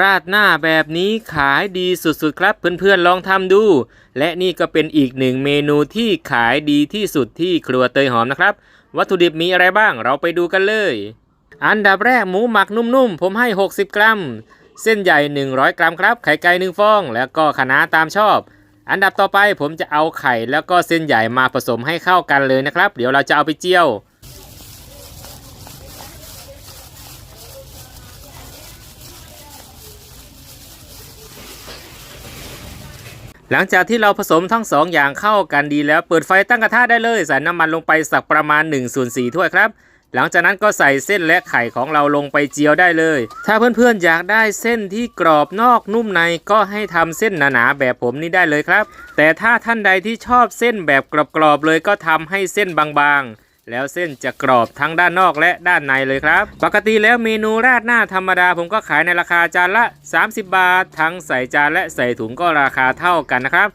ราดหน้าแบบนี้ขายดีสุดๆครับ เพื่อนๆลองทำดู และนี่ก็เป็นอีกหนึ่งเมนูที่ขายดีที่สุดที่ครัวเตยหอมนะครับ วัตถุดิบมีอะไรบ้างเราไปดูกันเลย อันดับแรกหมูหมักนุ่มๆ ผมให้ 60 กรัม เส้นใหญ่ 100 กรัมครับ ไข่ไก่1ฟอง แล้วก็คะน้าตามชอบ อันดับต่อไปผมจะเอาไข่แล้วก็เส้นใหญ่มาผสมให้เข้ากันเลยนะครับ เดี๋ยวเราจะเอาไปเจียว หลังจากที่เราผสมทั้งสองอย่างเข้ากันดีแล้ว เปิดไฟตั้งกระทะได้เลย ใส่น้ำมันลงไปสักประมาณ1ส่วน4ถ้วยครับ หลังจากนั้นก็ใส่เส้นและไข่ของเราลงไปเจียวได้เลย ถ้าเพื่อนๆอยากได้เส้นที่กรอบนอกนุ่มในก็ให้ทำเส้นหนาๆแบบผมนี่ได้เลยครับ แต่ถ้าท่านใดที่ชอบเส้นแบบกรอบๆเลยก็ทำให้เส้นบางๆ แล้วเส้นจะกรอบทั้งด้านนอกและด้านในเลยครับ ปกติแล้วเมนูราดหน้าธรรมดา ผมก็ขายในราคาจานละ 30 บาท ทั้งใส่จานและใส่ถุงก็ราคาเท่ากันนะครับ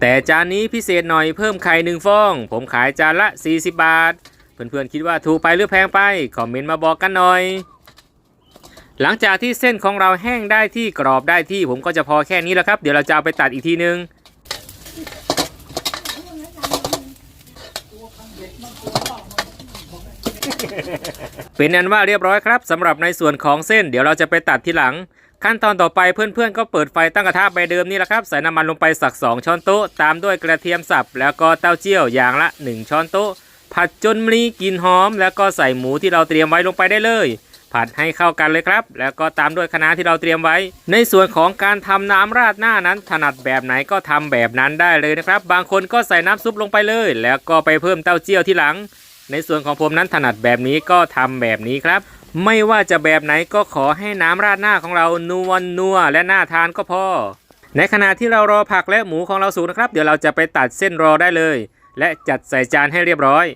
แต่จานนี้พิเศษหน่อยเพิ่มไข่หนึ่งฟอง ผมขายจานละ 40 บาท เพื่อนๆคิดว่าถูกไปหรือแพงไปคอมเมนต์มาบอกกันหน่อยหลังจากที่เส้นของเราแห้งได้ที่กรอบได้ที่ผมก็จะพอแค่นี้แล้วครับ เดี๋ยวเราจะเอาไปตัดอีกทีนึง เป็นอันว่าเรียบร้อยครับสำหรับในส่วนของเส้น เดี๋ยวเราจะไปตัดทีหลัง ขั้นตอนต่อไปเพื่อนๆ ก็เปิดไฟตั้งกระทะใบเดิมนี่แหละครับ ใส่น้ำมันลงไปสัก 2 ช้อนโต๊ะ ตามด้วยกระเทียมสับ แล้วก็เต้าเจี้ยวอย่างละ 1 ช้อนโต๊ะ ผัดจนมีกลิ่นหอม แล้วก็ใส่หมูที่เราเตรียมไว้ลงไปได้เลย ผัดให้เข้ากันเลยครับ แล้วก็ตามด้วยคะน้าที่เราเตรียมไว้ ในส่วนของการทำน้ำราดหน้านั้น ถนัดแบบไหนก็ทำแบบนั้นได้เลยนะครับ บางคนก็ใส่น้ำซุปลงไปเลย แล้วก็ไปเพิ่มเต้าเจี้ยวที่หลัง ในส่วนของผมนั้นถนัดแบบนี้ก็ทำแบบนี้ครับไม่ว่าจะแบบไหนก็ขอให้น้ำราดหน้าของเรานัวนัวและน่าทานก็พอ ในขณะที่เรารอผักและหมูของเราสุกนะครับ เดี๋ยวเราจะไปตัดเส้นรอได้เลย และจัดใส่จานให้เรียบร้อย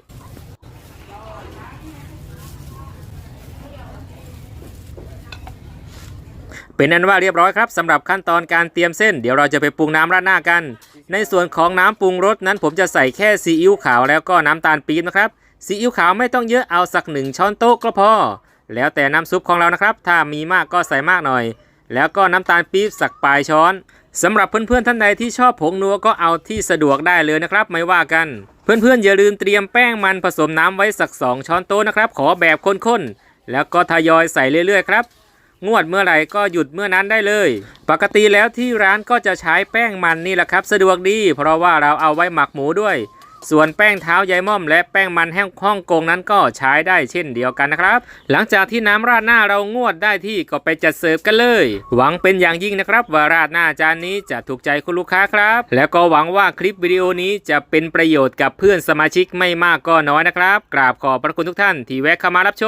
เป็นนั้นว่าเรียบร้อยครับสำหรับขั้นตอนการเตรียมเส้น เดี๋ยวเราจะไปปรุงน้ำราดหน้ากัน ในส่วนของน้ำปรุงรสนั้นผมจะใส่แค่ซีอิ๊วขาวแล้วก็น้ำตาลปี๊บนะครับซีอิ๊วขาวไม่ต้องเยอะเอาสักหนึ่งช้อนโต๊ะก็พอ แล้วแต่น้ำซุปของเรานะครับ ถ้ามีมากก็ใส่มากหน่อย แล้วก็น้ำตาลปี๊บสักปลายช้อนสำหรับเพื่อนๆท่านใดที่ชอบผงนัวก็เอาที่สะดวกได้เลยนะครับไม่ว่ากัน เพื่อนๆอย่าลืมเตรียมแป้งมันผสมน้ำไว้สัก 2 ช้อนโต๊ะนะครับขอแบบข้นๆแล้วก็ทยอยใส่เรื่อยๆครับ งวดเมื่อไหร่ก็หยุดเมื่อนั้นได้เลย ปกติแล้วที่ร้านก็จะใช้แป้งมันนี่แหละครับ สะดวกดี เพราะว่าเราเอาไว้หมักหมูด้วย ส่วนแป้งเท้ายายม่อมและแป้งมันแห้งฮ่องกงนั้นก็ใช้ได้เช่นเดียวกันนะครับ หลังจากที่น้ำราดหน้าเรางวดได้ที่ก็ไปจัดเสิร์ฟกันเลย หวังเป็นอย่างยิ่งนะครับ ว่าราดหน้าจานนี้จะถูกใจคุณลูกค้าครับ แล้วก็หวังว่าคลิปวิดีโอนี้จะเป็นประโยชน์กับเพื่อนสมาชิกไม่มากก็น้อยนะครับ กราบขอบพระคุณทุกท่านที่แวะเข้ามารับชม